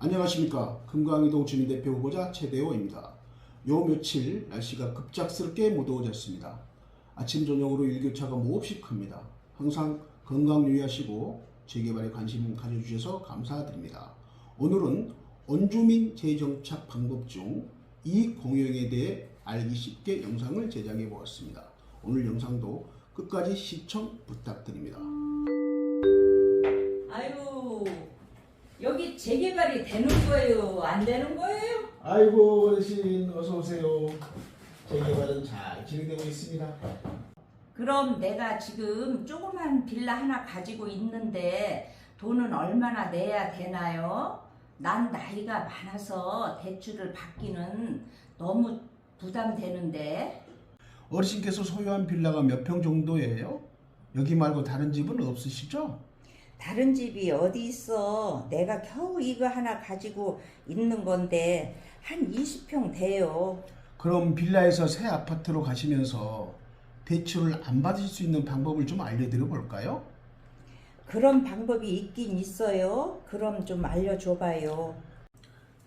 안녕하십니까. 금강이동 주민대표 후보자 최대호입니다. 요 며칠 날씨가 급작스럽게 무더워졌습니다. 아침 저녁으로 일교차가 몹시 큽니다. 항상 건강 유의하시고 재개발에 관심 가져주셔서 감사드립니다. 오늘은 원주민 재정착 방법 중 이익 공유에 대해 알기 쉽게 영상을 제작해 보았습니다. 오늘 영상도 끝까지 시청 부탁드립니다. 재개발이 되는 거예요? 안 되는 거예요? 아이고 어르신 어서 오세요. 재개발은 잘 진행되고 있습니다. 그럼 내가 지금 조그만 빌라 하나 가지고 있는데 돈은 얼마나 내야 되나요? 난 나이가 많아서 대출을 받기는 너무 부담되는데 어르신께서 소유한 빌라가 몇 평 정도예요? 여기 말고 다른 집은 없으시죠? 다른 집이 어디 있어? 내가 겨우 이거 하나 가지고 있는 건데 한 20평 돼요. 그럼 빌라에서 새 아파트로 가시면서 대출을 안 받으실 수 있는 방법을 좀 알려드려 볼까요? 그런 방법이 있긴 있어요. 그럼 좀 알려줘봐요.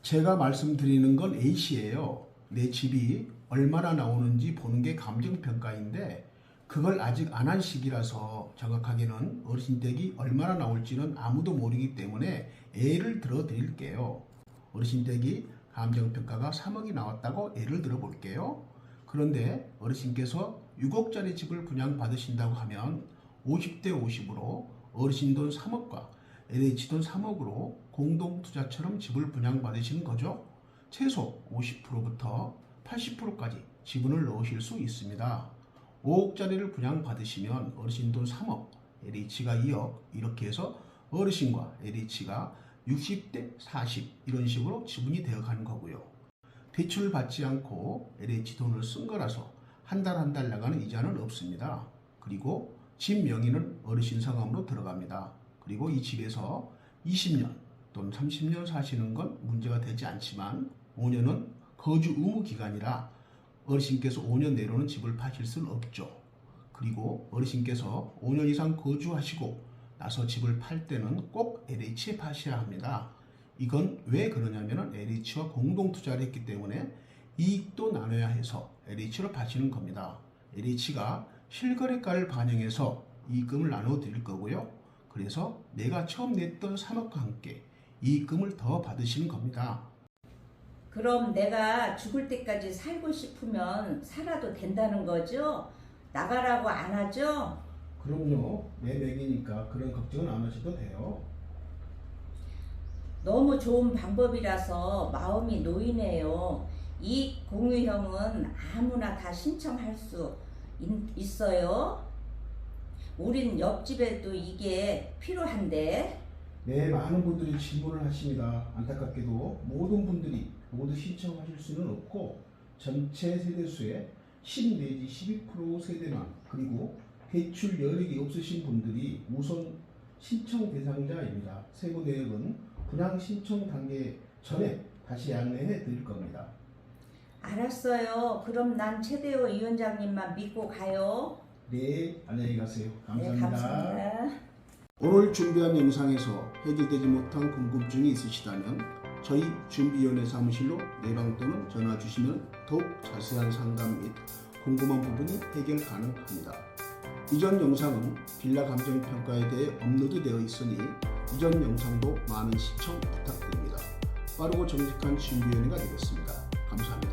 제가 말씀드리는 건 A씨예요. 내 집이 얼마나 나오는지 보는 게 감정평가인데 그걸 아직 안 한 시기라서 정확하게는 어르신 댁이 얼마나 나올지는 아무도 모르기 때문에 예를 들어 드릴게요. 어르신 댁이 감정평가가 3억이 나왔다고 예를 들어 볼게요. 그런데 어르신께서 6억짜리 집을 분양받으신다고 하면 50대 50으로 어르신 돈 3억과 LH 돈 3억으로 공동투자처럼 집을 분양받으시는 거죠. 최소 50%부터 80%까지 지분을 넣으실 수 있습니다. 5억짜리를 분양받으시면 어르신 돈 3억, LH가 2억 이렇게 해서 어르신과 LH가 60대 40 이런 식으로 지분이 되어 가는 거고요. 대출을 받지 않고 LH 돈을 쓴 거라서 한달 한 달 나가는 이자는 없습니다. 그리고 집 명의는 어르신 성함으로 들어갑니다. 그리고 이 집에서 20년 또는 30년 사시는 건 문제가 되지 않지만 5년은 거주 의무 기간이라 어르신께서 5년 내로는 집을 파실 수는 없죠. 그리고 어르신께서 5년 이상 거주하시고 나서 집을 팔 때는 꼭 LH에 파셔야 합니다. 이건 왜 그러냐면은 LH와 공동 투자를 했기 때문에 이익도 나눠야 해서 LH로 파시는 겁니다. LH가 실거래가를 반영해서 이익금을 나눠 드릴 거고요. 그래서 내가 처음 냈던 3억과 함께 이익금을 더 받으시는 겁니다. 그럼 내가 죽을 때까지 살고 싶으면 살아도 된다는 거죠? 나가라고 안 하죠? 그럼요. 내 맥이니까 그런 걱정은 안 하셔도 돼요. 너무 좋은 방법이라서 마음이 놓이네요. 이 공유형은 아무나 다 신청할 수 있- 있어요. 우린 옆집에도 이게 필요한데 네, 많은 분들이 질문을 하십니다. 안타깝게도 모든 분들이 모두 신청하실 수는 없고 전체 세대수의 10 내지 12% 세대만 그리고 대출 여력이 없으신 분들이 우선 신청 대상자입니다. 세부 내역은 분양 신청 단계 전에 다시 안내해 드릴 겁니다. 알았어요. 그럼 난 최대호 위원장님만 믿고 가요. 네, 안녕히 가세요. 네, 감사합니다. 오늘 준비한 영상에서 해결되지 못한 궁금증이 있으시다면 저희 준비위원회 사무실로 내방 또는 전화 주시면 더욱 자세한 상담 및 궁금한 부분이 해결 가능합니다. 이전 영상은 빌라 감정 평가에 대해 업로드 되어 있으니 이전 영상도 많은 시청 부탁드립니다. 빠르고 정직한 준비위원회가 되겠습니다. 감사합니다.